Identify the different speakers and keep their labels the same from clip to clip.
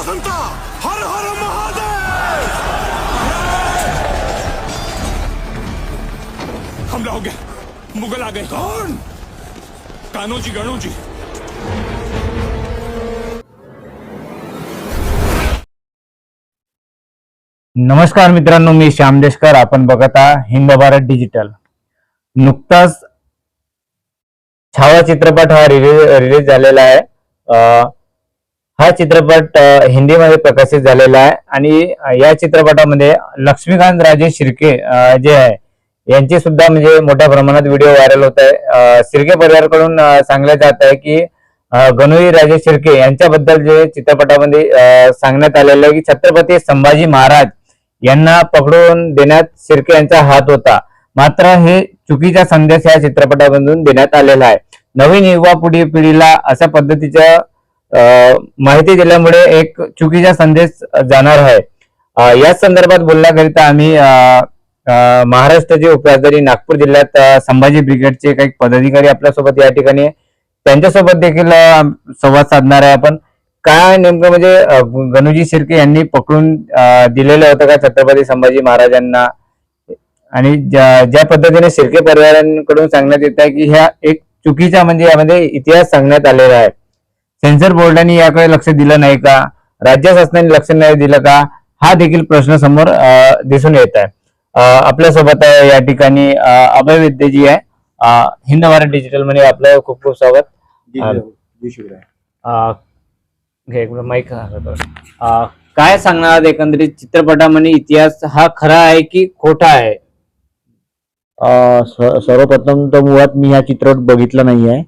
Speaker 1: संता संता हर हर महादेव! हमला हो गया मुगल आ गए। कौन? कान्होजी गणोजी।
Speaker 2: नमस्कार मित्रांनो मी श्याम देशकर. आपण बघत आहात हिंद भारत डिजिटल नुकताच छावा चित्रपट हा रिलीज रिलीज झालेला आहे. अं, हा चित्रपट हिंदीमध्ये प्रकाशित झालेला आहे आणि या चित्रपटामध्ये लक्ष्मीकांत राजे शिर्के जे आहे यांचे सुद्धा म्हणजे मोठ्या प्रमाणात व्हिडिओ व्हायरल होत आहे. शिर्के परिवारकडून अं, जात आहे की गणोई राजे शिर्के यांच्याबद्दल जे चित्रपटामध्ये सांगण्यात आलेलं आहे की छत्रपती संभाजी महाराज यांना पकडून देण्यात शिर्के यांचा हात होता. मात्र हे चुकीचा संदेश या चित्रपटामधून देण्यात आलेला आहे. नवीन युवा पुढील पिढीला अशा पद्धतीच्या माहिती दिल्यामुळे एक चुकीचा संदेश जाणार आहे. याच संदर्भात बोलण्याकरिता आम्ही महाराष्ट्राचे उपराजधानी नागपूर जिल्ह्यात संभाजी ब्रिगेडचे काही पदाधिकारी आपल्यासोबत या ठिकाणी त्यांच्यासोबत देखील संवाद साधणार आहे आपण. काय नेमकं म्हणजे गणूजी शिर्के यांनी पकडून दिलेलं होतं का छत्रपती संभाजी महाराजांना? आणि ज्या ज्या पद्धतीने शिर्के परिवारांकडून सांगण्यात येत आहे की ह्या एक चुकीचा म्हणजे यामध्ये इतिहास सांगण्यात आलेला आहे. सेन्सर बोर्डाने याकडे लक्ष दिलं नाही का? राज्य शासनाने लक्ष नाही दिलं का? हा देखील प्रश्न समोर दिसून येत आहे. आपल्यासोबत आहे या ठिकाणी अभय विद्येजी आहे. हिंद भारत डिजिटलमध्ये आपलं खूप खूप स्वागत. माईक काय सांगणार एकंदरीत चित्रपटामध्ये इतिहास हा खरा आहे की खोटा आहे?
Speaker 3: सर्वप्रथम तर मुळात मी हा चित्रपट बघितला नाही आहे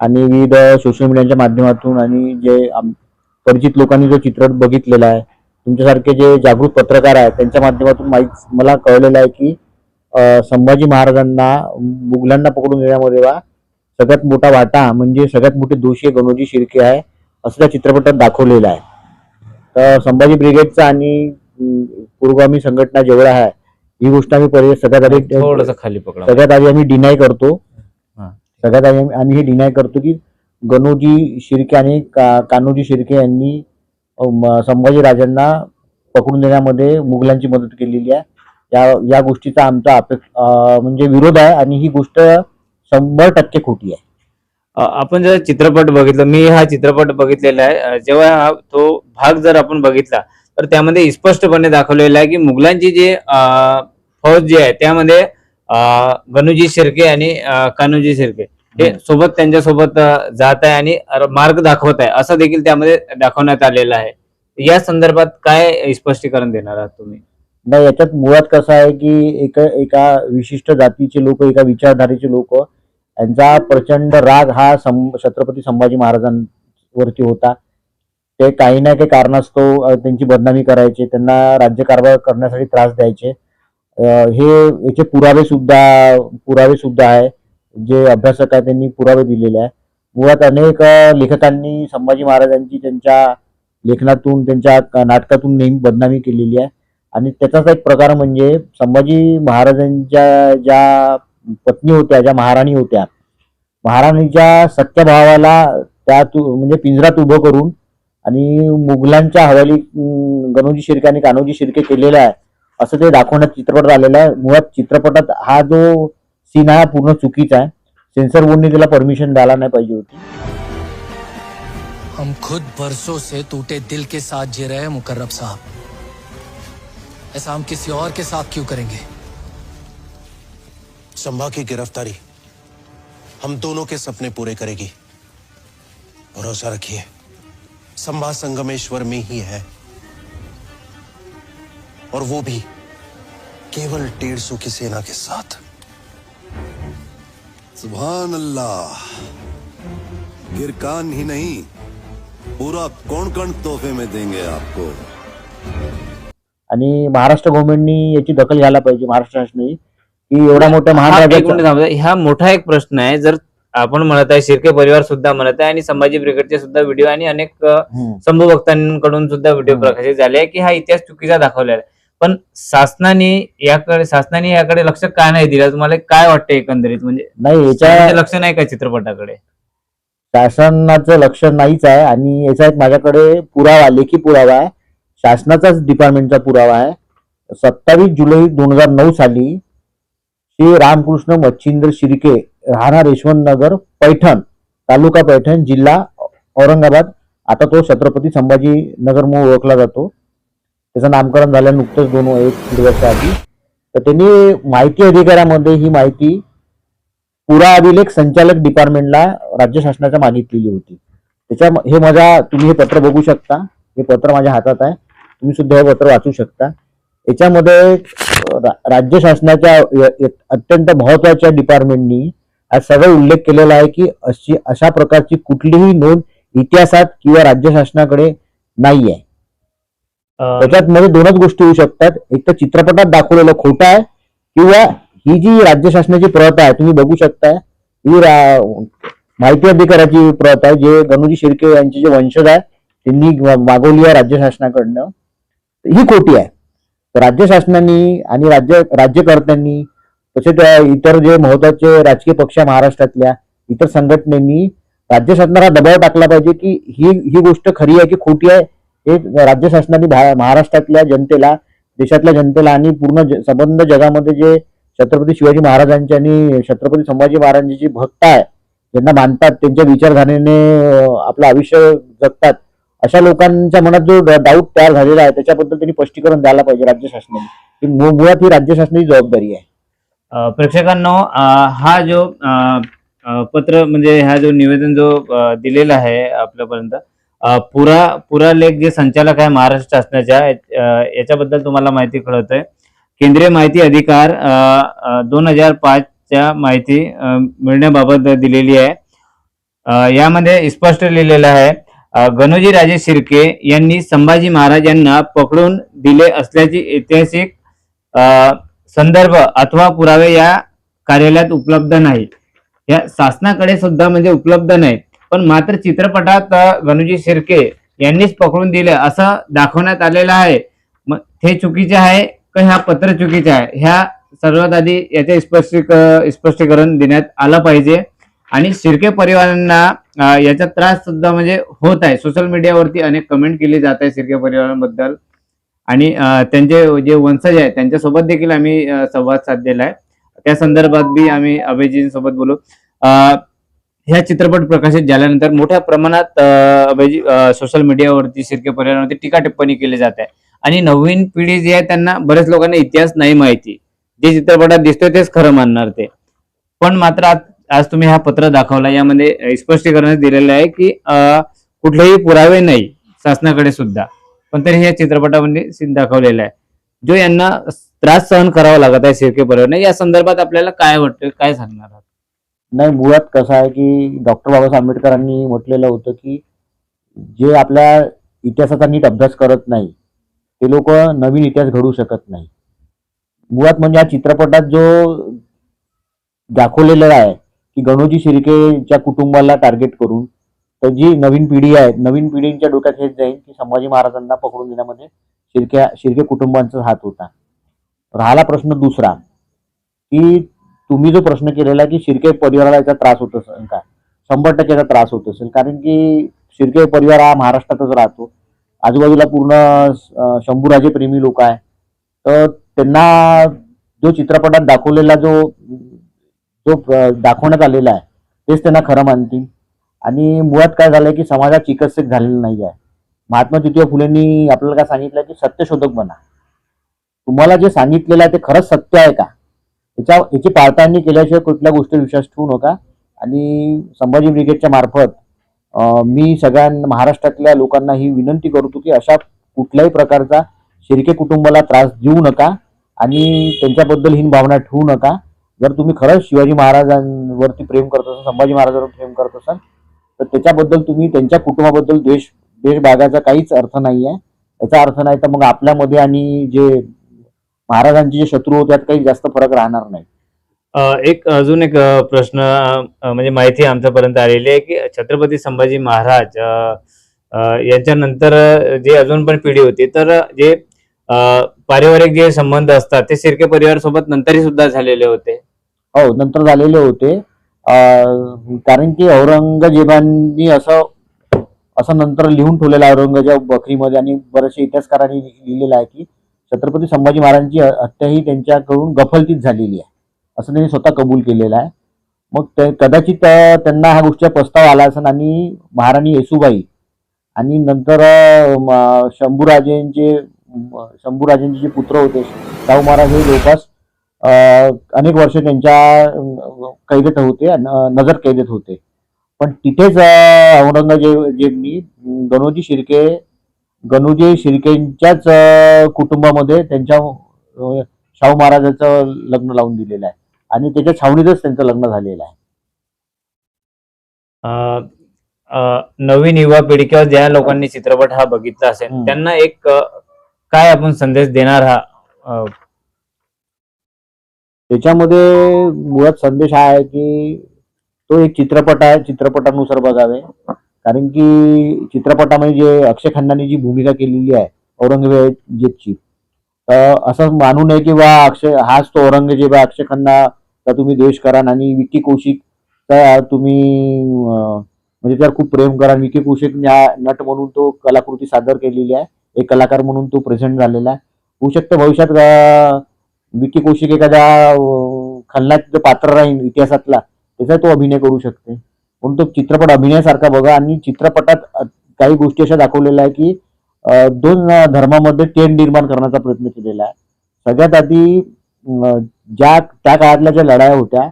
Speaker 3: आणि विविध सोशल मीडियाच्या माध्यमातून आणि जे परिचित लोकांनी जो चित्रपट बघितलेला आहे तुमच्यासारखे जे जागृत पत्रकार आहेत त्यांच्या माध्यमातून माहीत मला कळलेलं आहे की संभाजी महाराजांना मुघलांना पकडून देण्यामध्ये वा सगळ्यात मोठा वाटा म्हणजे सगळ्यात मोठे दोषी गणोजी शिर्के आहे असं त्या चित्रपटात दाखवलेलं आहे तर संभाजी ब्रिगेडचा आणि पुरोगामी संघटना जेवढ्या आहे ही गोष्ट आम्ही सगळ्यात आधी सगळ्यात आधी आम्ही डिनाय करतो. सगळ्यात आम्ही- आम्ही हे डिनाय करतो की गणोजी शिर्के आणि का- कान्होजी शिर्के यांनी संभाजीराजांना संभाजी राजांना पकडून देण्यामध्ये मुघलांची मदत केलेली आहे. या या गोष्टीचा आमचा अपेक्ष म्हणजे विरोध आहे आणि ही गोष्ट शंभर टक्के खोटी आहे.
Speaker 2: आपण जर चित्रपट बघितला मी हा चित्रपट बघितलेला आहे. जेव्हा हा तो भाग जर आपण बघितला तर त्यामध्ये स्पष्टपणे दाखवलेला आहे की मुघलांची जे फौज जी आहे त्यामध्ये गणूजी शिर्के आणि कान्होजी शिर्के हे. सोबत त्यांच्यासोबत जात आहे आणि मार्ग दाखवत आहे. असं देखील त्यामध्ये दाखवण्यात आलेलं आहे. या संदर्भात काय स्पष्टीकरण देणार आहात तुम्ही?
Speaker 3: नाही याच्यात मुळात कसं आहे की एका एका विशिष्ट जातीचे लोक एका विचारधारेचे लोक यांचा प्रचंड राग हा सं छत्रपती संभाजी महाराजांवरती होता. ते काही ना काही कारणास्तव त्यांची बदनामी करायचे त्यांना राज्यकारभार करण्यासाठी त्रास द्यायचे. हे याचे पुरावे सुद्धा पुरावे सुद्धा आहे जे अभ्यासक आहे त्यांनी पुरावे दिलेले आहे. मुळात अनेक लेखकांनी संभाजी महाराजांची त्यांच्या लेखनातून त्यांच्या नाटकातून नेहमी बदनामी केलेली आहे. आणि त्याचाच एक प्रकार म्हणजे संभाजी महाराजांच्या ज्या पत्नी होत्या ज्या महाराणी होत्या महाराणीच्या सख्या भावाला त्या म्हणजे पिंजरात उभं करून आणि मुघलांच्या हवाली गणोजी शिर्के आणि कान्होजी शिर्के केलेला आहे असं ते दाखवण्यात चित्रपट आलेला आहे मुळात चित्रपटात हा जो सीन आहे हा पूर्ण चुकीचा आहे. सेन्सर बोर्डने त्याला परमिशन द्यायला नाही पाहिजे होती.
Speaker 4: हम खुद बरसों से टूटे दिल के साथ जी रहे हैं मुकर्रब साहब। ऐसा हम किसी और के साथ क्यों करेंगे?
Speaker 5: संभा की गिरफ्तारी हम दोनों के सपने पूरे करेगी। भरोसा रखिए संभा संगमेश्वर में ही है। और वो भी केवल डेढ़ सौ की सेना के साथ
Speaker 1: सुभान अल्लाह गिरकान ही नहीं पूरा कौन कौन तोहफे में देंगे आपको
Speaker 3: आणि महाराष्ट्र गव्हर्नमेंटनी याची दखल घ्यायला पाहिजे महाराष्ट्र शासनाने की एवढा मोठ्या महान
Speaker 2: हा. हा मोठा एक प्रश्न आहे जर आपण म्हणत आहे शिर्के परिवार सुद्धा म्हणत आहे आणि संभाजी ब्रिगेडचे सुद्धा व्हिडिओ आणि अनेक. संभू भक्तांकडून सुद्धा व्हिडिओ. प्रकाशित झाले आहे की हा इतिहास चुकीचा दाखवलेला आहे पण शासनाने याकडे शासनाने याकडे लक्ष का नाही दिलं? तुम्हाला काय वाटतं एकंदरीत? म्हणजे
Speaker 3: नाही याच्या
Speaker 2: लक्ष नाही का चित्रपटाकडे?
Speaker 3: शासनाचं लक्ष नाहीच आहे आणि याचा एक माझ्याकडे पुरावा लेखी पुरावा आहे. शासनाचाच डिपार्टमेंटचा पुरावा आहे. सत्तावीस जुलै दोन हजार नऊ साली श्री रामकृष्ण मच्छिंद्र शिर्के राहणार यशवंत नगर पैठण तालुका पैठण जिल्हा औरंगाबाद. आता तो छत्रपती संभाजी नगर म्हणून ओळखला जातो. त्याचं नामकरण झालं नुकतंच दोन एक दीड वर्ष आधी. तर त्यांनी माहिती अधिकारामध्ये ही माहिती पुरा अभिलेख संचालक डिपार्टमेंटला राज्य शासनाच्या मागितलेली होती. त्याच्या हे माझ्या तुम्ही हे पत्र बघू शकता. हे पत्र माझ्या हातात आहे. तुम्ही सुद्धा हे पत्र वाचू शकता. याच्यामध्ये राज्य शासनाच्या अत्यंत महत्त्वाच्या डिपार्टमेंटनी आज सगळं उल्लेख केलेला आहे की अशी अशा प्रकारची कुठलीही नोंद इतिहासात किंवा राज्य शासनाकडे नाही आहे त्याच्यात मध्ये दोनच गोष्टी होऊ शकतात. एक तर चित्रपटात दाखवलेलं खोटं आहे किंवा ही जी राज्य शासनाची प्रथा आहे तुम्ही बघू शकताय. ही माहिती अधिकाराची प्रथा आहे जे गणूजी शिर्के यांचे जे वंशज आहे त्यांनी मागवली आहे राज्य शासनाकडनं. ही खोटी आहे. तर राज्य शासनाने आणि राज्य राज्यकर्त्यांनी तसेच इतर जे महत्त्वाचे राजकीय पक्ष महाराष्ट्रातल्या इतर संघटनेनी राज्य शासनाला दबाव टाकला पाहिजे की ही ही गोष्ट खरी आहे की खोटी आहे हे राज्य शासनाने महाराष्ट्रातल्या जनतेला देशातल्या जनतेला आणि पूर्ण संबंध जगामध्ये जे छत्रपती शिवाजी महाराजांची आणि छत्रपती संभाजी महाराजांची भक्त आहे ज्यांना मानतात त्यांच्या विचारधारेने आपलं आयुष्य जगतात अशा लोकांच्या मनात जो डाऊट तयार झालेला आहे त्याच्याबद्दल त्यांनी स्पष्टीकरण द्यायला पाहिजे राज्य शासनाने. मुळात ही राज्य शासनाची जबाबदारी आहे.
Speaker 2: प्रेक्षकांनो हा जो पत्र म्हणजे हा जो निवेदन जो दिलेला आहे आपल्यापर्यंत पुरा पुरा लेख जे संचालक आहे महाराष्ट्र शासनाच्या याच्याबद्दल तुम्हाला माहिती कळत आहे केंद्रीय माहिती अधिकार दोन हजार पाचच्या माहिती मिळण्याबाबत दिलेली आहे. यामध्ये स्पष्ट लिहिलेलं आहे गणोजी राजे शिर्के यांनी संभाजी महाराज यांना पकडून दिले असल्याची ऐतिहासिक संदर्भ अथवा पुरावे या कार्यालयात उपलब्ध नाही या शासनाकडे सुद्धा म्हणजे उपलब्ध नाही पण मात्र चित्रपटात गणुजी गणूजी शिर्के यांनीच पकडून दिले असं दाखवण्यात आलेलं आहे. मग हे चुकीचे आहे का ह्या पत्र चुकीचे आहे? ह्या सर्वात आधी याचे स्पष्टीक स्पष्टीकरण देण्यात आलं पाहिजे. आणि शिर्के परिवारांना याचा त्रास सुद्धा म्हणजे होत आहे. सोशल मीडियावरती अनेक कमेंट केली जात आहे शिर्के परिवारांबद्दल. आणि त्यांचे जे वंशज आहे त्यांच्यासोबत देखील आम्ही संवाद साधलेला आहे. त्या संदर्भात बी आम्ही अभयजींसोबत बोलू. ह्या चित्रपट प्रकाशित झाल्यानंतर मोठ्या प्रमाणात सोशल मीडियावरती शिर्के पर्यावरणावरती टीका टिप्पणी केली जात आहे. आणि नवीन पिढी जी आहे त्यांना बऱ्याच लोकांना इतिहास नाही माहिती. जे चित्रपटात दिसतोय तेच खरं मानणार ते. पण मात्र आज आज तुम्ही हा पत्र दाखवला यामध्ये स्पष्टीकरण दिलेलं आहे की कुठलेही पुरावे नाही शासनाकडे सुद्धा. पण तरी या चित्रपटामध्ये सीन आहे. जो यांना त्रास सहन करावा लागत आहे शिर्के पर्यावरण या संदर्भात आपल्याला काय वाटतं काय सांगणार आहात?
Speaker 3: नाही मुळात कसं आहे की डॉक्टर बाबासाहेब आंबेडकरांनी म्हटलेलं होतं की जे आपल्या इतिहासाचा नीट अभ्यास करत नाही ते लोक नवीन इतिहास घडवू शकत नाही. मुळात म्हणजे या चित्रपटात जो दाखवलेला आहे की गणोजी शिर्केच्या कुटुंबाला टार्गेट करून तर जी नवीन पिढी आहे नवीन पिढींच्या डोक्यात हेच जाईल की संभाजी महाराजांना पकडून देण्यामध्ये शिर्के शिर्के कुटुंबांचा हात होता. राहिला प्रश्न दुसरा की तुम्ही जो प्रश्न केलेला आहे की शिर्के परिवाराला याचा त्रास होत असेल का शंभर टक्केचा त्रास होत असेल कारण की शिर्के परिवार हा महाराष्ट्रातच राहतो. आजूबाजूला पूर्ण शंभूराजे प्रेमी लोक आहे. तर त्यांना जो चित्रपटात दाखवलेला जो जो दाखवण्यात आलेला आहे तेच त्यांना खरं मानतील. आणि मुळात काय झालंय की समाजात चिकित्सक झालेलं नाही आहे. महात्मा ज्योतिबा फुलेंनी आपल्याला काय सांगितलं की सत्यशोधक बना. तुम्हाला जे सांगितलेलं आहे ते खरंच सत्य आहे का? याच्या याची पाळताळणी केल्याशिवाय कुठल्या गोष्टीवर विश्वास ठेवू नका. आणि संभाजी ब्रिगेडच्या मार्फत मी सगळ्या महाराष्ट्रातल्या लोकांना ही विनंती करतो की अशा कुठल्याही प्रकारचा शिर्के कुटुंबाला त्रास देऊ नका आणि त्यांच्याबद्दल हीन भावना ठेवू नका. जर तुम्ही खरंच शिवाजी महाराजांवरती प्रेम करत असाल संभाजी महाराजांवर प्रेम करत असाल तर त्याच्याबद्दल तुम्ही त्यांच्या कुटुंबाबद्दल द्वेष द्वेष बागायचा काहीच अर्थ नाही आहे याचा अर्थ नाही तर मग आपल्यामध्ये आणि जे महाराजांचे जे शत्रू होते त्यात काही जास्त फरक राहणार नाही.
Speaker 2: एक अजून एक प्रश्न म्हणजे माहिती आमच्यापर्यंत आलेली आहे की छत्रपती संभाजी महाराज यांच्यानंतर जे अजून पण पिढी होती तर जे पारिवारिक जे संबंध असतात ते शिर्के परिवार सोबत नंतरही सुद्धा झालेले होते.
Speaker 3: हो नंतर झालेले होते. कारण की औरंगजेबांनी असं असं नंतर लिहून ठेवलेलं औरंगजेब बकरीमध्ये आणि बरेचसे इतिहासकारांनी लिहिलेलं आहे की छत्रपती संभाजी महाराजांची हत्या ही त्यांच्याकडून गफलतीत झालेली आहे. असं त्यांनी स्वतः कबूल केलेलं आहे. मग ते कदाचित त्यांना हा गोष्टीचा प्रस्ताव आला असेल आणि महाराणी येसुबाई आणि नंतर शंभूराजेंचे शंभूराजेंचे जे पुत्र होते शाहू महाराज हे जवळपास अनेक वर्ष त्यांच्या कैदेत होते न- नजर कैदेत होते. पण तिथेच अं, औरंगजेबनी गणोजी शिर्के गणोजी शिर्केंच्याच कुटुंबामध्ये त्यांच्या शाहू महाराजाचं लग्न लावून दिलेलं आहे. आणि त्याच्या छावणीतच त्यांचं लग्न झालेलं आहे.
Speaker 2: अं, अं, नवीन युवा पिढी किंवा ज्या लोकांनी चित्रपट हा बघितला असेल
Speaker 3: हम्म.
Speaker 2: त्यांना एक अं, काय आपण संदेश देणार हा अं,
Speaker 3: त्याच्यामध्ये मुळात संदेश हा आहे की तो एक चित्रपट आहे चित्रपटानुसार बघावे. कारण की चित्रपटामध्ये जे अक्षय खन्नाने जी भूमिका केलेली आहे औरंगजेबची तर असं मानू नये की बा अक्षय हाच तो औरंगजेब आहे अक्षय खन्नाचा तुम्ही द्वेष करा. आणि विकी कौशिक तुम्ही म्हणजे त्यावर खूप प्रेम करा. विकी कौशिक या नट म्हणून तो कलाकृती सादर केलेली आहे. एक कलाकार म्हणून तो प्रेझेंट झालेला आहे. होऊ शकतं भविष्यात विकी कौशिक एखाद्या अं, पात्र राहील इतिहासातला त्याचा तो अभिनय करू शकते. पण तो चित्रपट अभिनयासारखा बघा. आणि चित्रपटात काही गोष्टी अशा दाखवलेल्या आहे की दोन धर्मामध्ये तेढ निर्माण करण्याचा प्रयत्न केलेला आहे. सगळ्यात आधी ज्या त्या काळातल्या ज्या लढाया होत्या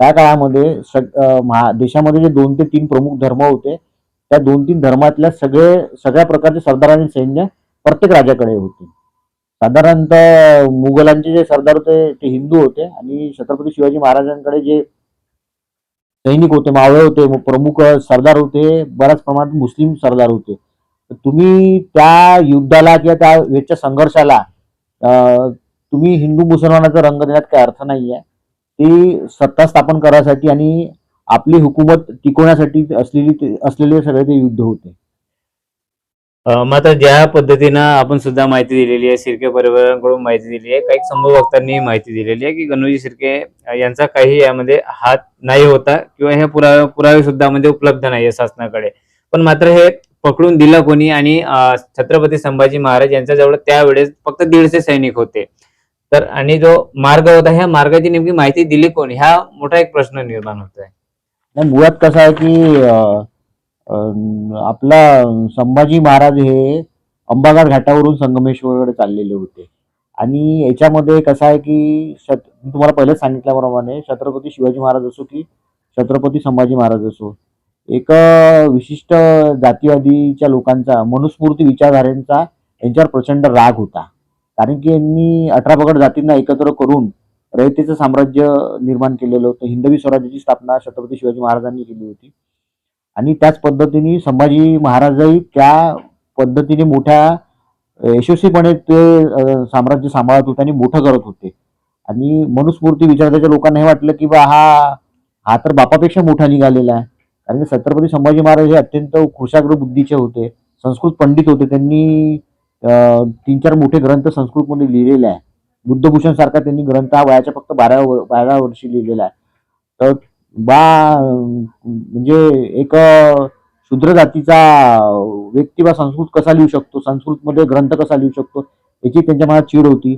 Speaker 3: त्या काळामध्ये सग- महा देशामध्ये जे दोन ते तीन प्रमुख धर्म होते त्या दोन तीन धर्मातल्या सगळे सगळ्या प्रकारचे सरदार आणि सैन्य प्रत्येक राजाकडे होते. साधारणतः मुघलांचे जे सरदार होते ते हिंदू होते आणि छत्रपती शिवाजी महाराजांकडे जे सैनिक होते मावळे होते प्रमुख सरदार होते बऱ्याच प्रमाणात मुस्लिम सरदार होते. तुम्ही त्या युद्धाला किंवा त्या वेळच्या संघर्षाला तुम्ही हिंदू मुसलमानाचा रंग देण्यात काही अर्थ नाही आहे ती सत्ता स्थापन करायसाठी आणि आपली हुकूमत टिकवण्यासाठी असलेली असलेले सगळे ते युद्ध होते.
Speaker 2: मात्र ज्या पद्धतीनं आपण सुद्धा माहिती दिलेली आहे शिर्के परिवाराकडून माहिती दिली आहे काही संभवक्तांनी माहिती दिलेली आहे की गणोजी शिर्के यांचा काही यामध्ये हात नाही होता किंवा हे पुरावे पुरावे सुद्धा म्हणजे उपलब्ध नाही शासनाकडे. पण मात्र हे पकडून दिलं कोणी आणि छत्रपती संभाजी महाराज यांच्याजवळ त्यावेळेस फक्त दीडशे सैनिक होते. तर आणि जो मार्ग होता ह्या मार्गाची नेमकी माहिती दिली कोणी? हा मोठा एक प्रश्न निर्माण होत आहे
Speaker 3: मुळात कसं आहे की आपला संभाजी महाराज हे अंबाघाट घाटावरून संगमेश्वरकडे चाललेले होते. आणि याच्यामध्ये कसं आहे की शत मी तुम्हाला पहिलेच सांगितल्याप्रमाणे छत्रपती शिवाजी महाराज असो की छत्रपती संभाजी महाराज असो एक विशिष्ट जातीवादीच्या लोकांचा मनुस्फूर्ती विचारधारेंचा यांच्यावर प्रचंड राग होता. कारण की यांनी अठरा पगड जातींना एकत्र करून रयतेचं साम्राज्य निर्माण केलेलं होतं. हिंदवी स्वराज्याची स्थापना छत्रपती शिवाजी महाराजांनी केली होती. आणि त्याच पद्धतीने संभाजी महाराजही त्या पद्धतीने मोठ्या यशस्वीपणे ते साम्राज्य सांभाळत होते आणि मोठं करत होते. आणि मनुस्मृती विचारताच्या लोकांना हे वाटलं की बा हा हा तर बापापेक्षा मोठा निघालेला आहे. कारण की छत्रपती संभाजी महाराज हे अत्यंत खुशाग्र बुद्धीचे होते संस्कृत पंडित होते. त्यांनी तीन चार मोठे ग्रंथ संस्कृतमध्ये लिहिलेले आहे. बुद्धभूषण सारखा त्यांनी ग्रंथ हा वयाच्या फक्त बारा बारा वर्षी लिहिलेला आहे. तर बा म्हणजे एक शूद्र जातीचा व्यक्ती बा संस्कृत कसा लिहू शकतो? संस्कृतमध्ये ग्रंथ कसा लिहू शकतो? याची त्यांच्या मनात चीड होती.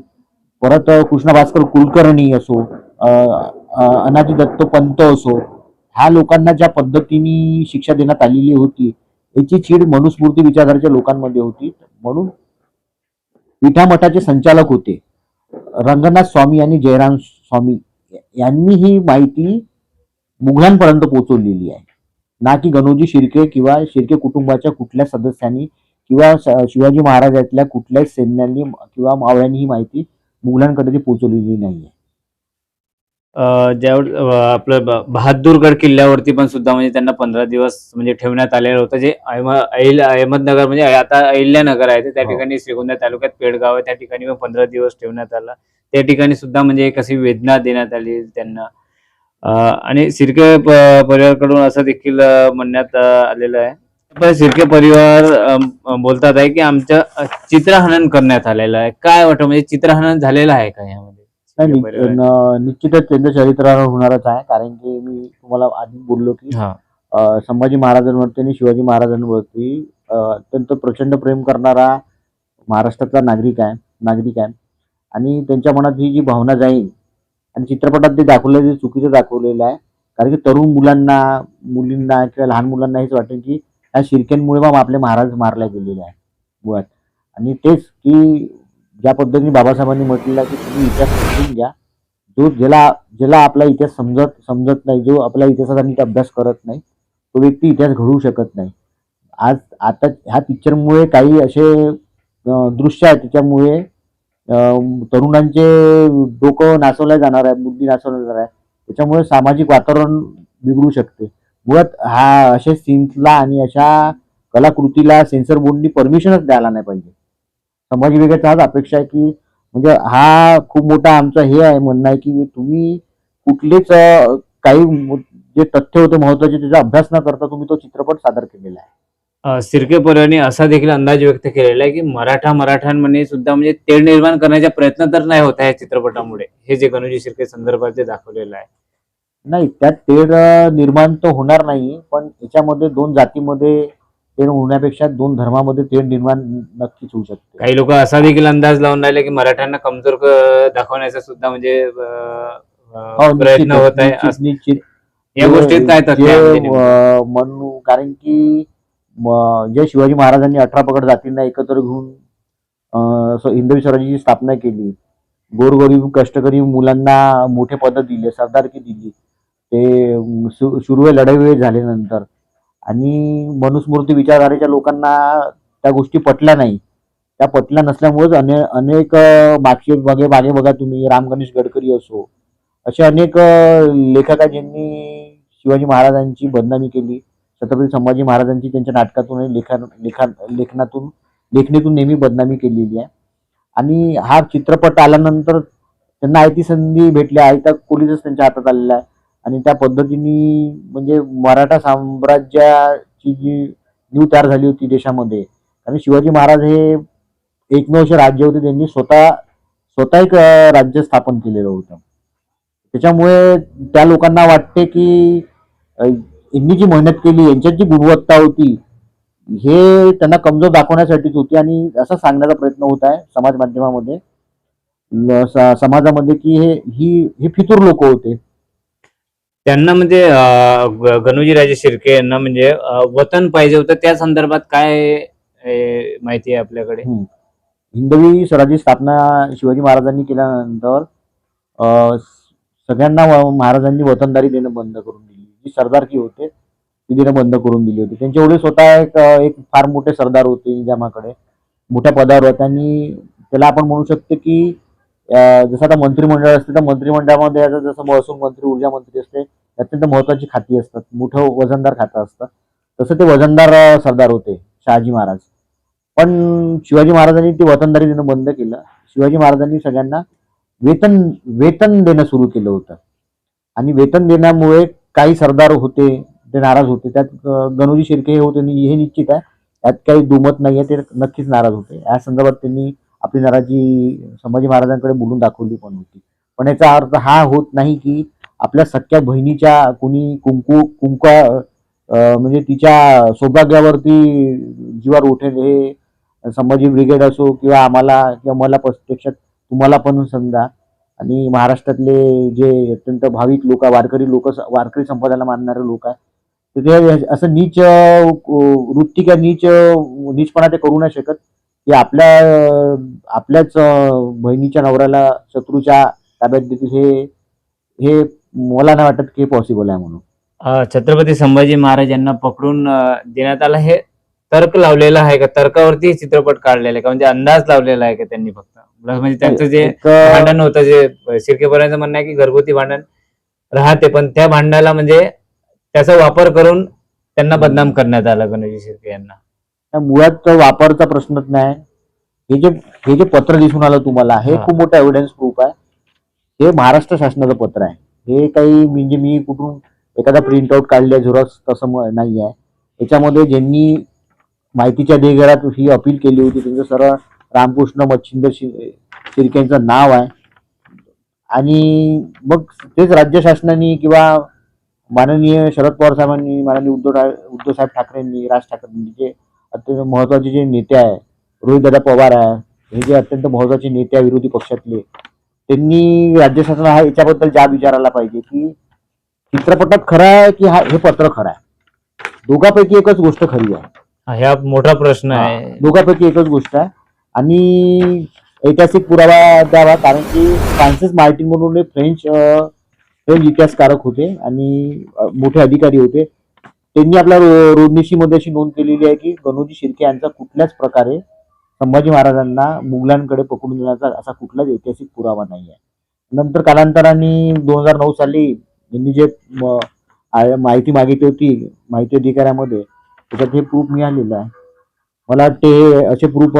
Speaker 3: परत कृष्णा कृष्ण भास्कर कुलकर्णी असो अनाजी दत्त पंत असो ह्या लोकांना ज्या पद्धतीने शिक्षा देण्यात आलेली होती याची चीड मनुस्मृती विचारधारेच्या लोकांमध्ये होती. म्हणून पीठामठाचे संचालक होते. रंगनाथ स्वामी आणि जयराम स्वामी यांनी ही माहिती मुघलांपर्यंत पोहोचवलेली आहे. ना की गणोजी शिर्के किंवा शिर्के कुटुंबाच्या कुठल्या सदस्यांनी किंवा शिवाजी महाराजातल्या कुठल्याच सैन्यांनी किंवा मावळ्यांनी ही माहिती मुघलांकडे ती पोहोचवलेली नाही
Speaker 2: अं, आपलं बहादूरगड किल्ल्यावरती पण सुद्धा म्हणजे त्यांना पंधरा दिवस म्हणजे ठेवण्यात आलेलं होतं. जे अहमदनगर म्हणजे आता अहिल्यानगर आहे ते त्या
Speaker 3: हो.
Speaker 2: ठिकाणी श्रीगोंदा तालुक्यात पेडगाव आहे. त्या ठिकाणी पण पंधरा दिवस ठेवण्यात आला. त्या ठिकाणी सुद्धा म्हणजे एक अशी वेदना देण्यात आली त्यांना. आणि शिर्के प- परिवारकडून असं देखील म्हणण्यात आलेलं आहे. पण शिर्के परिवार बोलतात आहे की आमचं चित्रहनन करण्यात आलेलं आहे. काय वाटतं? म्हणजे चित्रहनन झालेलं आहे का यामध्ये?
Speaker 3: निश्चितच त्यांचं चरित्र होणारच आहे. कारण की मी तुम्हाला आधी बोललो की संभाजी महाराजांवरती आणि शिवाजी महाराजांवरती अत्यंत प्रचंड प्रेम करणारा महाराष्ट्रातला नागरिक आहे नागरिक आहे. आणि त्यांच्या मनात ही जी भावना जाईल आणि चित्रपटात ते दाखवलं ते चुकीचं दाखवलेलं आहे कारण की तरुण मुलांना मुलींना किंवा लहान मुलांना हेच वाटेल की ह्या शिरक्यांमुळे मग आपले महाराज मारले गेलेले आहे मुळात. आणि तेच की ज्या पद्धतीने बाबासाहेबांनी म्हटलेलं की तुम्ही इतिहास समजून घ्या. जो ज्याला ज्याला आपला इतिहास समजत समजत नाही जो आपला इतिहासाचा नीट अभ्यास करत नाही तो व्यक्ती इतिहास घडवू शकत नाही. आज आता ह्या पिक्चरमुळे काही असे दृश्य आहेत त्याच्यामुळे तरुणांचे डोकं नाचवलं जाणार आहे बुद्धी नाचवल्या जाणार आहे. त्याच्यामुळे सामाजिक वातावरण बिघडू शकते. मुळात हा अशा सीन्सला आणि अशा कलाकृतीला सेन्सर बोर्डनी परमिशनच द्यायला नाही पाहिजे. समाज विभागाचा हाच अपेक्षा आहे की म्हणजे हा खूप मोठा आमचा हे आहे म्हणणं आहे की तुम्ही कुठलेच काही जे तथ्य होते महत्त्वाचे त्याचा अभ्यास न करता तुम्ही तो चित्रपट सादर केलेला आहे.
Speaker 2: सिरके परिवाराने असा देखील अंदाज व्यक्त केलेला आहे की मराठा मराठ्यांमध्ये सुद्धा म्हणजे तेढ निर्माण करण्याचा प्रयत्न तर नाही होत आहे या चित्रपटामुळे. हे जे गणोजी शिर्के संदर्भात जे दाखवलेलं आहे.
Speaker 3: नाही त्यात तेढ निर्माण तर होणार नाही पण याच्यामध्ये दोन जातीमध्ये तेढ होण्यापेक्षा दोन धर्मामध्ये तेढ निर्माण नक्कीच होऊ शकते.
Speaker 2: काही लोक असा देखील अंदाज लावून राहिले की मराठ्यांना कमजोर दाखवण्याचा सुद्धा म्हणजे
Speaker 3: हो,
Speaker 2: प्रयत्न होत आहे.
Speaker 3: निश्चित,
Speaker 2: या गोष्टीत काय
Speaker 3: म्हणू कारण की म, जे शिवाजी महाराजांनी अठरा पकड जातींना एकत्र घेऊन हिंदवी स्वराज्याची स्थापना केली. गोरगरीब कष्टकरी मुलांना मोठे पद दिले सरदारकी दिली. ते अं, सु- सुरवे लढाई झाल्यानंतर. आणि मनुस्मृती विचारधारेच्या लोकांना त्या गोष्टी पटल्या नाही. त्या पटल्या नसल्यामुळेच अने अनेक मागचे मागे मागे बघा तुम्ही राम गणेश गडकरी असो. असे अनेक लेखक आहे ज्यांनी शिवाजी महाराजांची बदनामी केली. छत्रपती संभाजी महाराजांची त्यांच्या नाटकातून लेखन लेखन लेखनातून लेखणीतून नेहमी बदनामी केलेली आहे. आणि हा चित्रपट आल्यानंतर त्यांना आयती संधी भेटली आयता कोलीतच त्यांच्या हातात आलेला आहे. आणि त्या पद्धतीने म्हणजे मराठा साम्राज्याची जी न्यू तयार झाली होती देशामध्ये आणि शिवाजी महाराज हे एकमेवशे राज्य होते त्यांनी स्वतः स्वतः एक राज्य स्थापन केलेलं होतं. त्याच्यामुळे त्या लोकांना वाटते की यांनी जी मेहनत केली यांच्यात जी गुणवत्ता होती हे त्यांना कमजोर दाखवण्यासाठीच होती आणि असं सांगण्याचा प्रयत्न होत आहे समाज माध्यमामध्ये. समाजामध्ये की हे ही हे फितूर लोक होते.
Speaker 2: त्यांना म्हणजे गणोजी राजे शिर्के यांना म्हणजे वतन पाहिजे होतं. त्या संदर्भात काय माहिती आहे आपल्याकडे?
Speaker 3: हिंदवी स्वराज्याची स्थापना शिवाजी महाराजांनी केल्यानंतर सगळ्यांना महाराजांनी वतनदारी देणं बंद करून जी सरदारकी होते ती तिने बंद करून दिली होती. त्यांचे एवढे स्वतः एक एक फार मोठे सरदार होते निजामाकडे मोठ्या पदावर होते. आणि त्याला आपण म्हणू शकतो की जसं आता मंत्रिमंडळ असते तर मंत्रिमंडळामध्ये जसं महसूल मंत्री ऊर्जा मंत्री असते अत्यंत महत्वाची खाती असतात. मोठं वजनदार खातं असतं. तसं ते वजनदार सरदार होते शहाजी महाराज. पण शिवाजी महाराजांनी ते वतनदारी देणं बंद केलं. शिवाजी महाराजांनी सगळ्यांना वेतन वेतन देणं सुरू केलं होतं. आणि वेतन देण्यामुळे काही सरदार होते ते नाराज होते. त्यात गणोजी शिर्के हे होते हे निश्चित आहे. त्यात काही दुमत नाही आहे ते नक्कीच नाराज होते. या संदर्भात त्यांनी आपली नाराजी संभाजी महाराजांकडे बोलून दाखवली पण होती. पण याचा अर्थ हा होत नाही की आपल्या सख्या बहिणीच्या कुणी कुंकू कुंका म्हणजे तिच्या सौभाग्यावरती जीवावर उठेल हे संभाजी ब्रिगेड असो किंवा आम्हाला किंवा मला प्रत्यक्षात तुम्हाला पण समजा आणि महाराष्ट्रातले जे अत्यंत भाविक लोक वारकरी लोक वारकरी संपदाला मानणारे लोक आहे तर ते असं नीच वृत्ती किंवा नीच नीचपणा ते करू नाही शकत. की आपल्या आपल्याच बहिणीच्या नवऱ्याला शत्रूच्या ताब्यात देतील हे हे मला नाही वाटत की पॉसिबल आहे म्हणून.
Speaker 2: छत्रपती संभाजी महाराज यांना पकडून देण्यात आला हे तर्क लावलेला आहे का? तर्कावरती चित्रपट काढलेला आहे का? म्हणजे अंदाज लावलेला आहे का त्यांनी फक्त? म्हणजे त्यांचं जे भांडण होतं जे शिर्केपर्यंत म्हणणं आहे की घरगुती भांडण राहते पण त्या भांडणाला म्हणजे त्याचा वापर करून त्यांना बदनाम करण्यात आलं गणेश शिर्के यांना.
Speaker 3: मुळात वापरचा प्रश्नच नाही. हे जे हे जे पत्र दिसून आलं तुम्हाला हे. खूप मोठं एव्हिडन्स प्रूफ आहे. हे महाराष्ट्र शासनाचं पत्र आहे. हे काही म्हणजे मी कुठून एखादा प्रिंट आउट काढले झेरॉक्स तसं नाही आहे याच्यामध्ये ज्यांनी माहितीच्या देगरात ही अपील केली होती. त्यांचं सरळ रामकृष्ण मच्छिंद्र शि- यांचं नाव आहे. आणि मग तेच राज्य शासनाने किंवा माननीय शरद पवार साहेबांनी माननीय उद्धव ठा- उद्धव साहेब ठाकरेंनी राज ठाकरेंनी जे अत्यंत महत्त्वाचे जे नेते आहे रोहितदादा पवार आहे हे जे अत्यंत महत्त्वाचे नेते आहे विरोधी पक्षातले त्यांनी राज्य शासन हा याच्याबद्दल जाब विचारायला पाहिजे की चित्रपटात खरं आहे की हा हे पत्र खरं आहे? दोघांपैकी एकच गोष्ट खरी आहे.
Speaker 2: ह्या मोठा प्रश्न आहे.
Speaker 3: दोघांपैकी एकच गोष्ट आहे. आणि ऐतिहासिक पुरावा द्यावा कारण की फ्रान्सिस मार्टिन म्हणून फ्रेंच फ्रेंच इतिहासकारक होते आणि मोठे अधिकारी होते. त्यांनी आपल्या रोडनिशीमध्ये अशी नोंद केलेली आहे की गणोजी शिर्के यांचा कुठल्याच प्रकारे संभाजी महाराजांना मुघलांकडे पकडून देण्याचा असा कुठलाच ऐतिहासिक पुरावा नाही आहे. नंतर कालांतराने दोन हजार नऊ साली यांनी जे माहिती मागितली होती माहिती अधिकाऱ्यामध्ये त्याच्यात हे प्रूफ मिळालेलं आहे. मला वाटते हे असे प्रूफ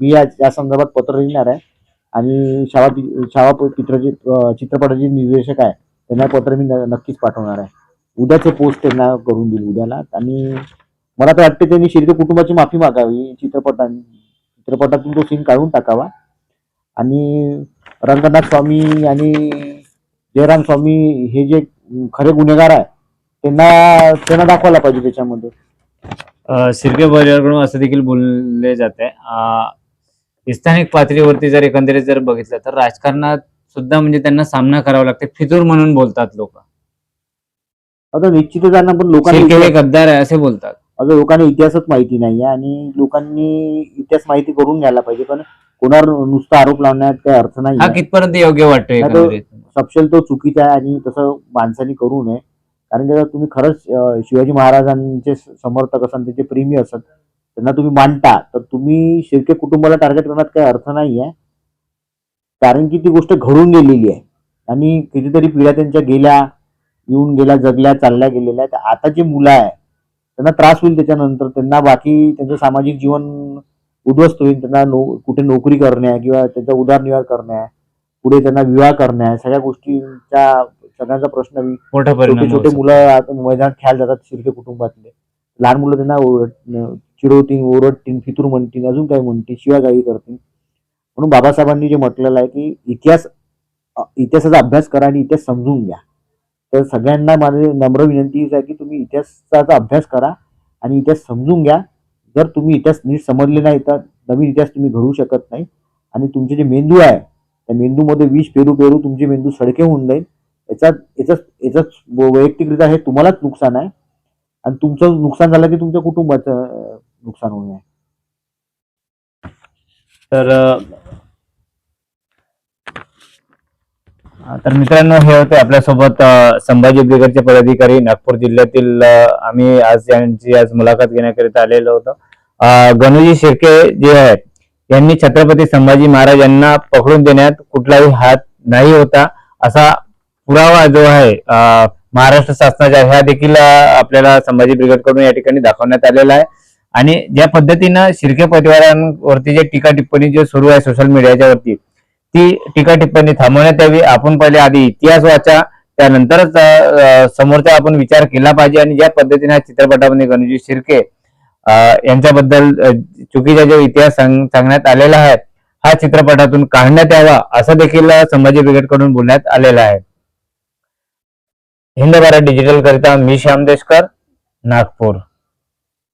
Speaker 3: मी या या संदर्भात पत्र लिहिणार आहे. आणि शाळा शाळा चित्राचे चित्रपटाचे निर्देशक आहे त्यांना पत्र मी न- नक्कीच पाठवणार आहे. उद्याचे पोस्ट त्यांना करून देईल उद्याला. आणि मला तर वाटते त्यांनी शिर्के कुटुंबाची माफी मागावी चित्रपटां चित्रपटातून तो सीन काढून टाकावा. आणि रंगनाथ स्वामी आणि जयराम स्वामी हे जे खरे गुन्हेगार आहे त्यांना त्यांना दाखवायला पाहिजे त्याच्यामध्ये.
Speaker 2: शिर्के परिवाराकडून असं देखील बोलले जाते. स्थानिक पातळीवरती जर एकंदरीत जर बघितलं तर राजकारणात सुद्धा म्हणजे त्यांना सामना करावा लागते फितूर म्हणून बोलतात लोक.
Speaker 3: आता निश्चितच पण
Speaker 2: हे
Speaker 3: लोकांनी
Speaker 2: गद्दार आहे असे बोलतात.
Speaker 3: आता लोकांना इतिहासच माहिती नाही आहे आणि लोकांनी इतिहास माहिती करून घ्यायला पाहिजे पण कोणावर नुसता आरोप लावण्यात काही अर्थ नाही
Speaker 2: हा. कितपर्यंत योग्य वाटतोय
Speaker 3: सपशेल तो चुकीचा आहे आणि तसं माणसाने करू नये. कारण की जर तुम्ही खरंच शिवाजी महाराजांचे समर्थक असाल त्याचे प्रेमी असाल त्यांना तुम्ही मानता तर तुम्ही शिर्के कुटुंबाला टार्गेट करण्यात काही अर्थ नाही आहे कारण की ती गोष्ट घडून गेलेली आहे. आणि कितीतरी पिढ्या त्यांच्या गेल्या येऊन गेल्या जगल्या चालल्या गेलेल्या आहेत. आता जे मुलं आहे त्यांना त्रास होईल त्याच्यानंतर. त्यांना बाकी त्यांचं सामाजिक जीवन उद्ध्वस्त होईल. त्यांना नो कुठे नोकरी करणे किंवा त्यांचा उदारनिर्वाह करणे पुढे त्यांना विवाह करणे सगळ्या गोष्टींच्या सगळ्यांचा प्रश्न
Speaker 2: मोठा
Speaker 3: छोटे छोटे. मुलं आता मैदानात खेळायला जातात शिर्के कुटुंबातले. लहान मुलं त्यांना ओरड चिडवतील ओरडतील फितूर म्हणतील अजून काही म्हणतील शिवागाळी करतील म्हणून बाबासाहेबांनी जे म्हटलेलं आहे की इतिहास अ, इतिहासाचा अभ्यास करा आणि इतिहास समजून घ्या. तर सगळ्यांना माझी नम्र विनंती हीच आहे की तुम्ही इतिहासाचा अभ्यास करा आणि इतिहास समजून घ्या. जर तुम्ही इतिहास नीट समजले नाही तर नवीन इतिहास तुम्ही घडवू शकत नाही. आणि तुमचे जे मेंदू आहे त्या मेंदूमध्ये विष पेरू पेरू तुमचे मेंदू सडके होऊन जाईल. याचा याचा याचा वैयक्तिकरित्या हे तुम्हालाच नुकसान आहे. आणि तुमचं नुकसान झालं की तुमच्या कुटुंबाचं नुकसान होणार नये
Speaker 2: तर तर मित्रांनो हे होते आपल्यासोबत संभाजी ब्रिगेडचे पदाधिकारी नागपूर जिल्ह्यातील आम्ही आज यांची आज मुलाखत घेण्याकरिता आलेलो होतो. गणूजी शिर्के जे आहेत यांनी छत्रपती संभाजी महाराज यांना पकडून देण्यात कुठलाही हात नाही होता असा पुरावा जो आहे महाराष्ट्र शासनाच्या ह्या देखील आपल्याला संभाजी ब्रिगेडकडून या ठिकाणी दाखवण्यात आलेला आहे. आणि ज्या पद्धतीनं शिर्के परिवारांवरती जे टीका टिप्पणी जे सुरू आहे सोशल मीडियाच्या वरती ती टीका टिप्पणी थांबवण्यात यावी. आपण पहिले आधी इतिहास वाचा त्यानंतरच समोरचा आपण विचार केला पाहिजे. आणि ज्या पद्धतीने चित्रपटामध्ये गणजी शिर्के यांच्याबद्दल चुकीचा जो इतिहास सांग- सांगण्यात आलेला आहे हा चित्रपटातून काढण्यात यावा असं देखील संभाजी ब्रिगेडकडून बोलण्यात आलेला आहे. हिंद भारत डिजिटल करिता मी श्याम देशकर नागपूर.